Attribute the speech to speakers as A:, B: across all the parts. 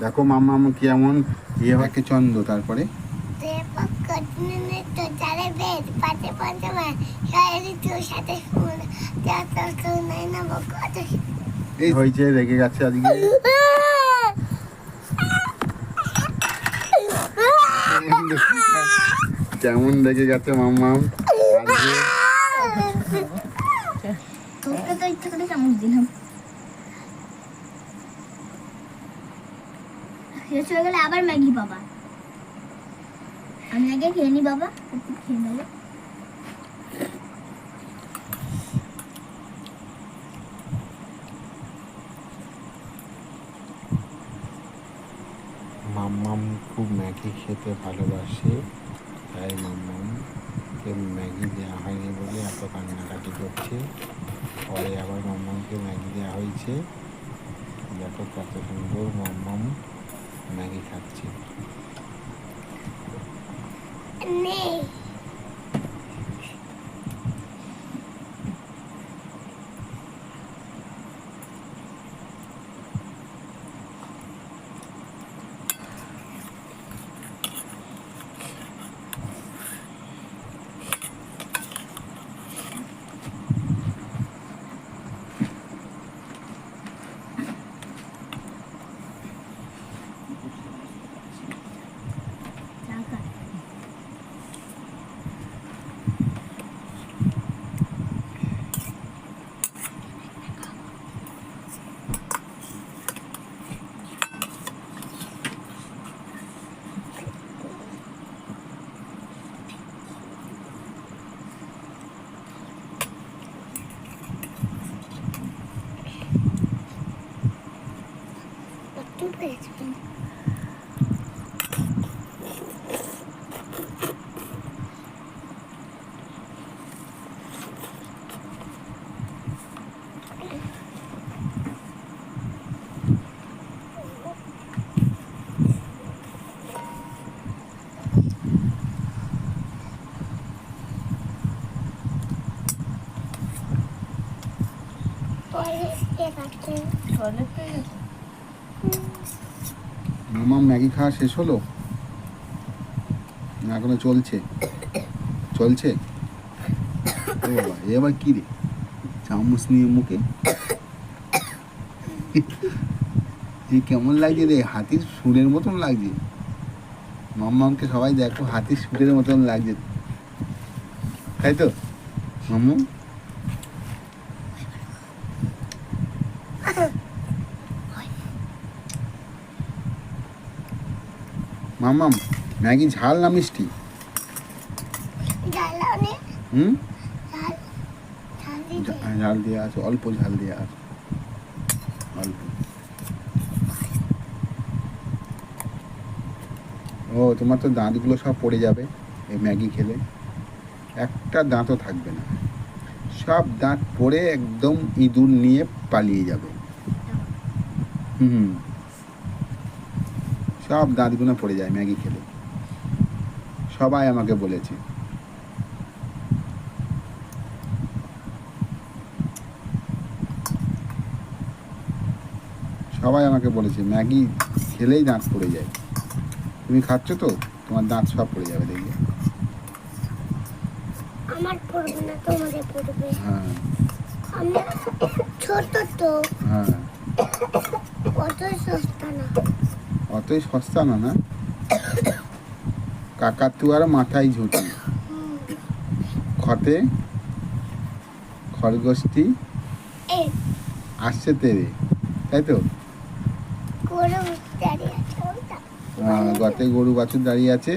A: দেখো মামা আমার কেমন ইয়ে হয় চন্দ্র তারপরে? এই হয়েছে, রেগে গেছে আজকে। কেমন রেগে গেছে মাম্মা আজকে।
B: তোকে তো ইচ্ছে করে দিলাম। শেষ হয়ে গেলে আবার ম্যাগি পাবা আমি আগে খেয়ে নি বাবা, একটু খেয়ে নেব।
A: মাম্মাম খুব ম্যাগি খেতে ভালোবাসে, তাই মাম্মামকে ম্যাগি দেওয়া হয়নি বলে এত কান্নাকাটি করছে। পরে আবার মাম্মামকে ম্যাগি দেওয়া হয়েছে। দেখো কত সুন্দর মাম্মাম। ম্যাগি খাচ্ছে
B: নেই একটু পেয়েছি পরে কাটতে
A: মাম্মাম ম্যাগি খাওয়া শেষ হলো? এখনও চলছে। চলছে? ও বাবা, এ আবার কি রে? চামচ নিয়ে মুখে? এ কেমন লাগছে রে? হাতির সুরের মতন লাগছে। মাম্মামকে সবাই দেখো, হাতির সুরের মতন লাগছে। তাই তো? মাম্মু? মাম্মাম ম্যাগি ঝাল না মিষ্টি? হুম?
B: ঝাল
A: দেওয়া আছে অল্প ঝাল দেওয়া আছে। অল্প। ও তোমার তো দাঁতগুলো সব পড়ে যাবে এই ম্যাগি খেলে। একটা দাঁতও থাকবে না। সব দাঁত পড়ে একদম ইঁদুর নিয়ে পালিয়ে যাবে। হুম। সব দাঁতগুলো পড়ে যায় ম্যাগি খেলে। সবাই আমাকে বলেছে। সবাই আমাকে বলেছে ম্যাগি খেলেই দাঁত পড়ে যায়। তুমি খাচ্ছ তো? তোমার দাঁত সব পড়ে যাবে দেখবে।
B: আমার পড়বে না তোমাদের পড়বে।
A: হ্যাঁ।
B: ছোট তো।
A: হ্যাঁ।
B: অত সস্তা না।
A: অতই সস্তা না না? কাকাতুয়ার মাথায় ঝুঁটি। খতে খরগোশটি আসছে তেরে তাই তো? গতে গরু বাছুর দাঁড়িয়ে আছে?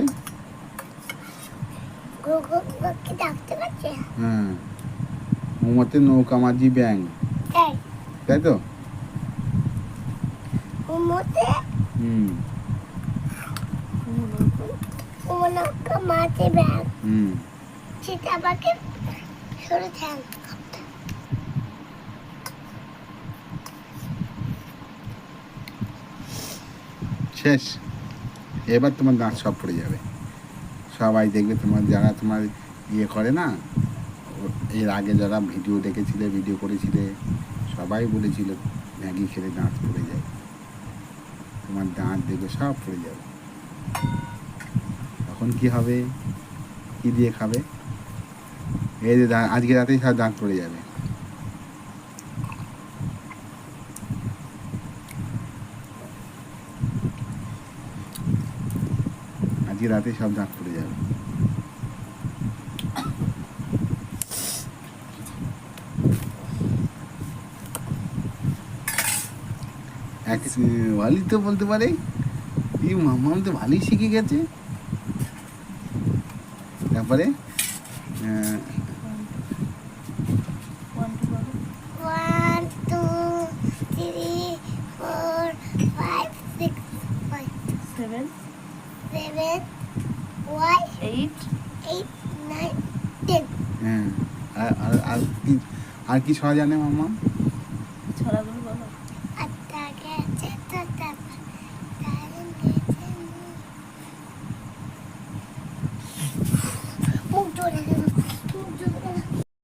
A: হ্যাঁ। মোমতে নৌকা মাঝি ব্যাং তাই। তো?
B: উমোতে
A: হুম।
B: ব্যাগ
A: হুম।
B: সেটা সরু
A: শেষ। এবার তোমার দাঁত সব পড়ে যাবে। সবাই দেখবে তোমার যারা তোমার ইয়ে করে না এর আগে যারা ভিডিও দেখেছিলে ভিডিও করেছিলে সবাই বলেছিল ম্যাগি খেলে দাঁত পড়ে যায়। তোমার দাঁত দেখবে সব পড়ে যাবে। তখন কি হবে? কি দিয়ে খাবে? এই যে আজকে রাতেই সব দাঁত পড়ে যাবে। আজকে রাতে সব দাঁত পড়ে যাবে এক তো বলতে পারে? এই মামাম তো ভালোই শিখে গেছে। তারপরে হ্যাঁ আর আর আর কি ছড়া জানে মামা